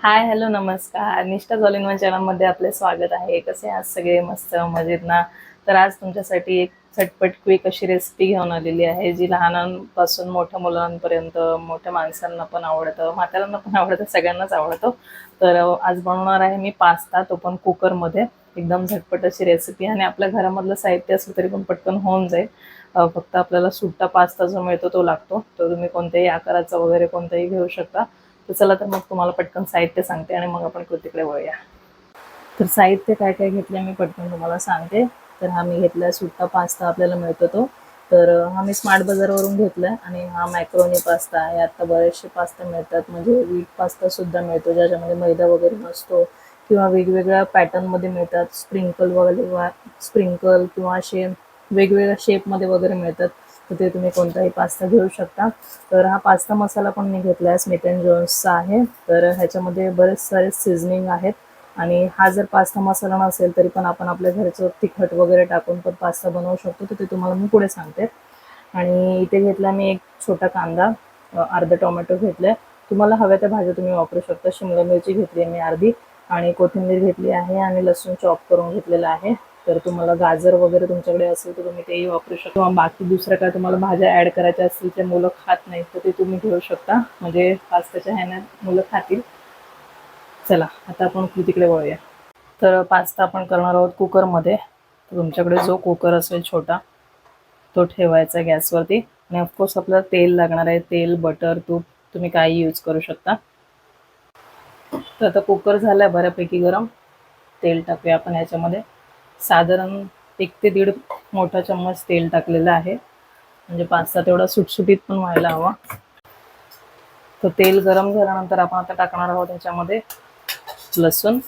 Hi hello नमस्कार. निष्ठा all चॅनलमध्ये आपले स्वागत आहे. कसे आज सगळे? मस्त मजेत ना? तर आज तुमच्यासाठी एक झटपट क्विक अशी रेसिपी घेऊन आलेली आहे जी लहानांपासून मोठ्या मुलांपर्यंत मोठ्या माणसांना पण आवडतं म्हाताऱ्यांना पण आवडतं सगळ्यांनाच आवडतो. तर आज बनवणार आहे मी पास्ता तो पण कुकरमध्ये. एकदम झटपट अशी रेसिपी आणि आपल्या घरामधलं साहित्य असलं तरी पण पटकन होऊन जाईल. फक्त आपल्याला सुट्टा पास्ता जो मिळतो तो लागतो. तो तुम्ही कोणत्याही आकाराचा वगैरे कोणताही घेऊ शकता. तर चला तर मग तुम्हाला पटकन साहित्य सांगते आणि मग आपण कृतीकडे वळूया. तर साहित्य काय काय घेतलं मी पटकन तुम्हाला सांगते. तर हा मी घेतला सुट्टा पास्ता आपल्याला मिळतो तो. तर हा मी स्मार्ट बाजारवरून घेतला आणि हा मॅक्रोनी पास्ता आहे. आता बरेचसे पास्ता मिळतात. म्हणजे वीट पास्ता सुद्धा मिळतो ज्याच्यामध्ये मैदा वगैरे नसतो किंवा वेगवेगळ्या पॅटर्नमध्ये मिळतात. स्प्रिंकल वगैरे स्प्रिंकल किंवा असे वेगवेगळ्या शेपमध्ये वगैरे मिळतात. तिथे तुम्ही कोणताही पास्ता घेऊ शकता. तर हा पास्ता मसाला पण मी घेतला आहे स्मिथ अँड जोन्सचा आहे. तर ह्याच्यामध्ये बरेच सारे सिझनिंग आहेत. आणि हा जर पास्ता मसाला नसेल तरी पण आपण आपल्या घरचं तिखट वगैरे टाकून पण पास्ता बनवू शकतो. तर ते तुम्हाला मी पुढे सांगते. आणि इथे घेतला मी एक छोटा कांदा अर्धा टोमॅटो घेतलाय. तुम्हाला हव्या त्या भाज्या तुम्ही वापरू शकता. शिमला मिरची घेतली आहे मी अर्धी. आणि कोथिंबीर घेतली आहे आणि लसूण चॉप करून घेतलेलं आहे. तर तुम्हाला गाजर वगैरे तुमच्याकडे असेल तर तुम्ही तेही वापरू शकता. किंवा बाकी दुसऱ्या काय तुम्हाला भाज्या ॲड करायच्या असतील त्या मुलं खात नाहीत तर ते तुम्ही घेऊ शकता. म्हणजे पास्ताच्या ह्यानं मुलं खातील. चला आता आपण तिकडे वळूया. तर पास्ता आपण करणार आहोत कुकरमध्ये तुमच्याकडे जो कुकर असेल छोटा तो ठेवायचा गॅसवरती. आणि ऑफकोर्स आपल्याला तेल लागणार आहे. तेल बटर तूप तुम्ही काही यूज करू शकता. तर आता कुकर झाला आहे बऱ्यापैकी गरम. तेल टाकूया आपण ह्याच्यामध्ये साधारण एक ते दीड मोठा चम्मच तेल टाकलेलं आहे. म्हणजे पास्ता तेवढा सुटसुटीत पण व्हायला हवा. तर तेल गरम झाल्यानंतर आपण आता टाकणार आहोत त्याच्यामध्ये लसूण.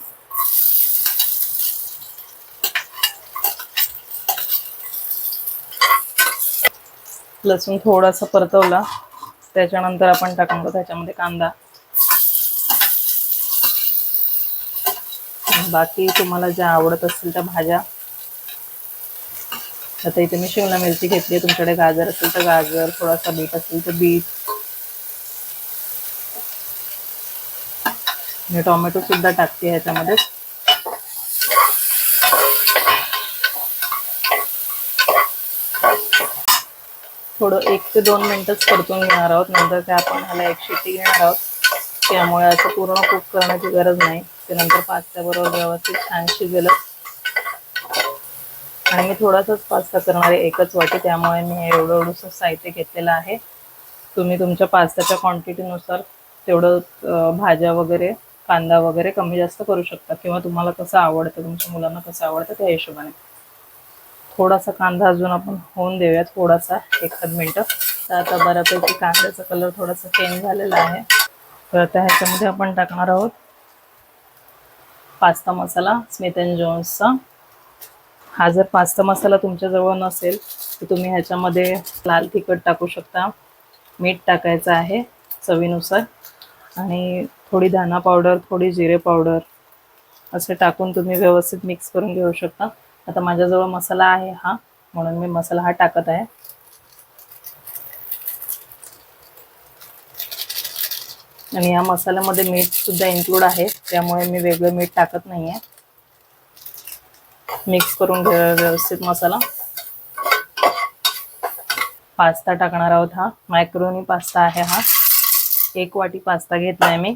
लसूण थोडासा परतवला. त्याच्यानंतर आपण टाकणार आहोत त्याच्यामध्ये कांदा. बाकी तुम्हाला ज्या आवडत असतील त्या भाज्या. आता इथे मी शिमला मिरची घेतली आहे. तुमच्याकडे गाजर असेल तर गाजर थोडासा बीट असेल तर बीट. मी टोमॅटो सुद्धा टाकते ह्याच्यामध्ये. थोडं एक ते दोन मिनटंच परतून घेणार आहोत. नंतर ते आपण ह्याला एक शिट्टी घेणार आहोत. त्यामुळे असं पूर्ण कुक करण्याची गरज नाही. ते नंतर पास्त्याबरोबर व्यवस्थित छान शिजेल. आणि मी थोडासाच पास्ता करणार आहे एकच वाटी त्यामुळे मी हे एवढं एवढंसं साहित्य घेतलेलं आहे. तुम्ही तुमच्या पास्त्याच्या क्वांटिटीनुसार तेवढं भाज्या वगैरे कांदा वगैरे कमी जास्त करू शकता किंवा तुम्हाला कसं आवडतं तुमच्या मुलांना कसं आवडतं त्या हिशोबाने. थोडासा कांदा अजून आपण होऊन देऊया थोडासा एखाद मिनटं. तर आता बऱ्यापैकी कांद्याचा कलर थोडासा चेंज झालेला आहे. तर आता ह्याच्यामध्ये आपण टाकणार आहोत पास्ता मसाला स्मिथ अँड जोन्सचा हा जर पास्ता मसाला तुमच्याजवळ नसेल तर तुम्ही ह्याच्यामध्ये लाल तिखट टाकू शकता. मीठ टाकायचं आहे चवीनुसार. आणि थोडी धाना पावडर थोडी जिरे पावडर असे टाकून तुम्ही व्यवस्थित मिक्स करून घेऊ शकता. आता माझ्याजवळ मसाला आहे हा म्हणून मी मसाला हा टाकत आहे. आणि या मसाल्यामध्ये मीठ सुद्धा इन्क्लूड आहे. त्यामुळे मी वेगळं मीठ टाकत नाही आहे मिक्स करून घे व्यवस्थित मसाला. पास्ता टाकणार आहोत हा. मायक्रोनी पास्ता आहे हा. एक वाटी पास्ता घेतलाय मी.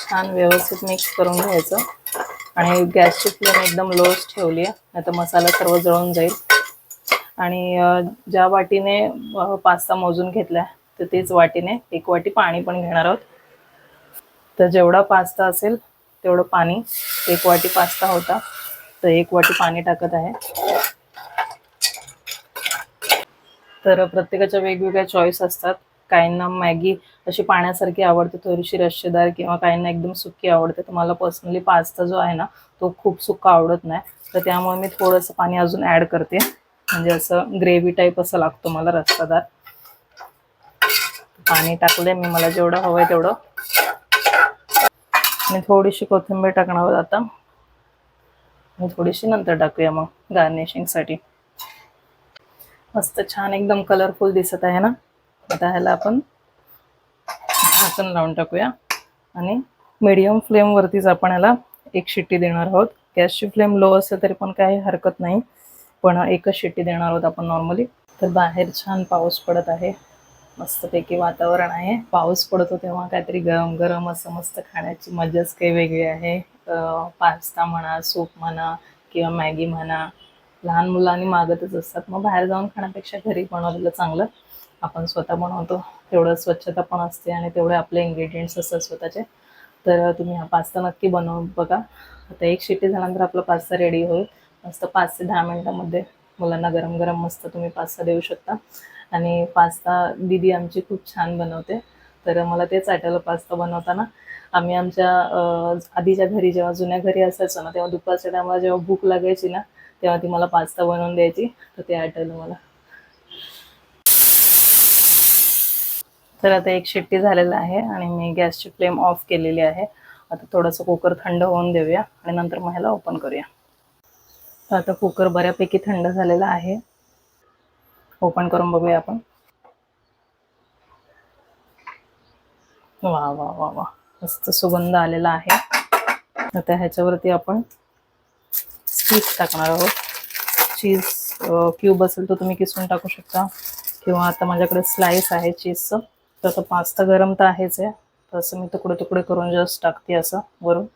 छान व्यवस्थित मिक्स करून घ्यायचं. आणि गॅसची फ्लेम एकदम लोच ठेवली आहे आता मसाला सर्व जळून जाईल. आणि ज्या वाटीने पास्ता मोजून घेतला तर तेच वाटीने एक वाटी पाणी पण घेणार आहोत. तर जेवढा पास्ता असेल तेवढं पाणी एक वाटी पास्ता होता तर एक वाटी पाणी टाकत आहे. तर प्रत्येकाच्या वेगवेगळ्या चॉईस असतात. काहींना मॅगी अशी पाण्यासारखी आवडते थोडीशी रश्शेदार किंवा काहींना एकदम सुकी आवडते. तर मला पर्सनली पास्ता जो आहे ना तो खूप सुका आवडत नाही. तर त्यामुळे मी थोडंसं पाणी अजून ॲड करते. म्हणजे असं ग्रेव्ही टाईप असं लागतो मला रस्सादार पाणी टाकले मी मला जेवढं हवंय तेवढं. आणि थोडीशी कोथिंबीर टाकणार आहोत आता. आणि थोडीशी नंतर टाकूया मग गार्निशिंगसाठी मस्त छान एकदम कलरफुल दिसत आहे ना? आता ह्याला आपण झाकण लावून टाकूया. आणि मीडियम फ्लेमवरतीच आपण ह्याला एक शिट्टी देणार आहोत. गॅसची फ्लेम लो असेल तरी पण काही हरकत नाही. पण एकच शिट्टी देणार आहोत आपण नॉर्मली तर बाहेर छान पाऊस पडत आहे. मस्तपैकी वातावरण आहे. पाऊस पडतो तेव्हा काहीतरी गरम गरम असं मस्त खाण्याची मजाच काही वेगळी आहे. पास्ता म्हणा सूप म्हणा किंवा मॅगी म्हणा. लहान मुलांनी मागतच असतात. मग बाहेर जाऊन खाण्यापेक्षा घरी बनवलेलं चांगलं. आपण स्वतः बनवतो. तेवढं स्वच्छता पण असते आणि तेवढे आपले इन्ग्रेडियंट्स असतात स्वतःचे. तर तुम्ही हा पास्ता नक्की बनवून बघा. आता एक शिट्टी झाल्यानंतर आपला पास्ता रेडी होईल. मस्त पाच ते दहा मिनिटामध्ये मुलांना गरम गरम मस्त तुम्ही पास्ता देऊ शकता. आणि पास्ता दीदी आमची खूप छान बनवते. तर मला तेच आठवलं पास्ता बनवताना आम्ही आमच्या आधीच्या घरी जेव्हा जुन्या घरी असायचो ना तेव्हा दुपारच्या टायमाला जेव्हा भूक लागायची ना तेव्हा ती मला पास्ता बनवून द्यायची. तर ते आठवलं मला. तर आता एक शिट्टी झालेला आहे आणि मी गॅसची फ्लेम ऑफ केलेली आहे. आता थोडंसं कुकर थंड होऊन देऊया आणि नंतर मग ह्याला ओपन करूया. तर आता कुकर बऱ्यापैकी थंड झालेला आहे. ओपन करून बघूया आपण. वा वा वा वा. मस्त सुगंध आलेला आहे. आता ह्याच्यावरती आपण चीज टाकणार आहोत. चीज क्यूब असेल तर तुम्ही किसून टाकू शकता. किंवा आता माझ्याकडे स्लाइस आहे चीजचं तर आता पास्ता गरम तर आहेच आहे. तसं मी तुकडे तुकडे करून जस्ट टाकते असं वरून.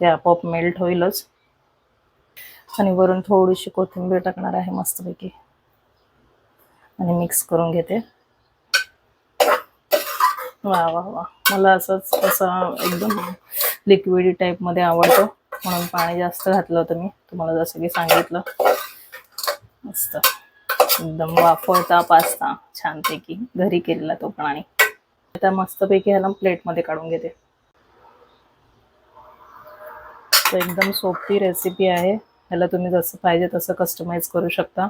ते आपोआप मेल्ट होईलच. आणि वरून थोडीशी कोथिंबीर टाकणार आहे मस्तपैकी. आणि मिक्स करून घेते. वा वा वा. मला असंच असं एकदम लिक्विडी टाईपमध्ये आवडतो. म्हणून पाणी जास्त घातलं होतं मी. तुम्हाला जसं की सांगितलं. मस्त. एकदम वाफवता पास्ता. छानपैकी घरी केलेला तो पण आणि. आता मस्तपैकी ह्याला प्लेटमध्ये काढून घेते. तर एकदम सोपी रेसिपी आहे. ह्याला तुम्ही जसं पाहिजे तसं कस्टमाइज करू शकता.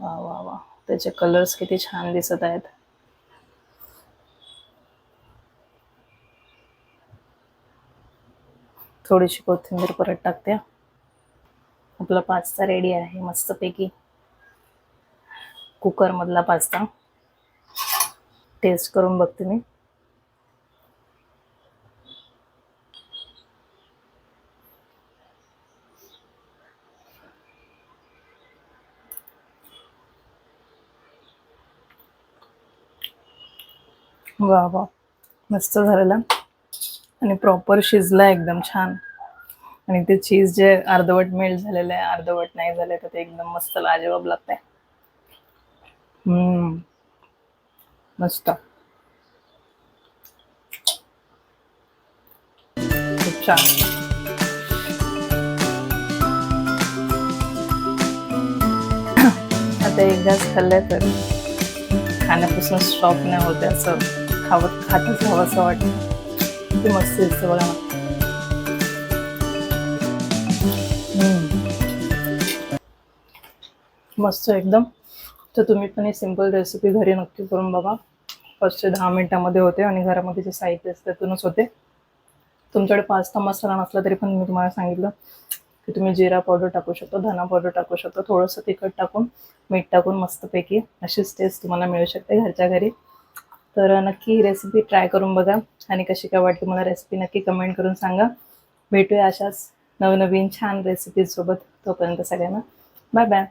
वा वा वा. त्याचे कलर्स किती छान दिसत आहेत. थोडीशी कोथिंबीर परत टाकते. आपला पास्ता रेडी आहे मस्तपैकी. कुकरमधला पास्ता. टेस्ट करून बघते मी. वा वा. मस्त झालेला. आणि प्रॉपर शिजला एकदम छान. आणि ते चीज जे अर्धवट मेल्ट झालेलं आहे अर्धवट नाही झाले तर ते एकदम मस्त लाजवाब लागतंय. हम्म. मस्त. खूप छान. आता एकदाच खाल्लंय तर खाण्यापासून स्टॉप नाही होते असं. खावं खातच हवं असं वाटतं. किती मस्त दिसतं बघा मस्त एकदम. तर तुम्ही पण ही सिंपल रेसिपी घरी नक्की करून बघा. फर्स्टचे दहा मिनिटामध्ये होते आणि घरामध्ये जे साहित्य असतं त्यातूनच होते. तुमच्याकडे पास्ता मसाला नसला तरी पण मी तुम्हाला सांगितलं की तुम्ही जिरा पावडर टाकू शकता धना पावडर टाकू शकता थोडंसं तिखट टाकून मीठ टाकून मस्तपैकी अशीच टेस्ट तुम्हाला मिळू शकते घरच्या घरी. तर नक्की ही रेसिपी ट्राय करून बघा. आणि कशी काय वाटली मला रेसिपी नक्की कमेंट करून सांगा. भेटूया अशाच नवनवीन छान रेसिपीजसोबत तोपर्यंत सगळ्यांना. Bye bye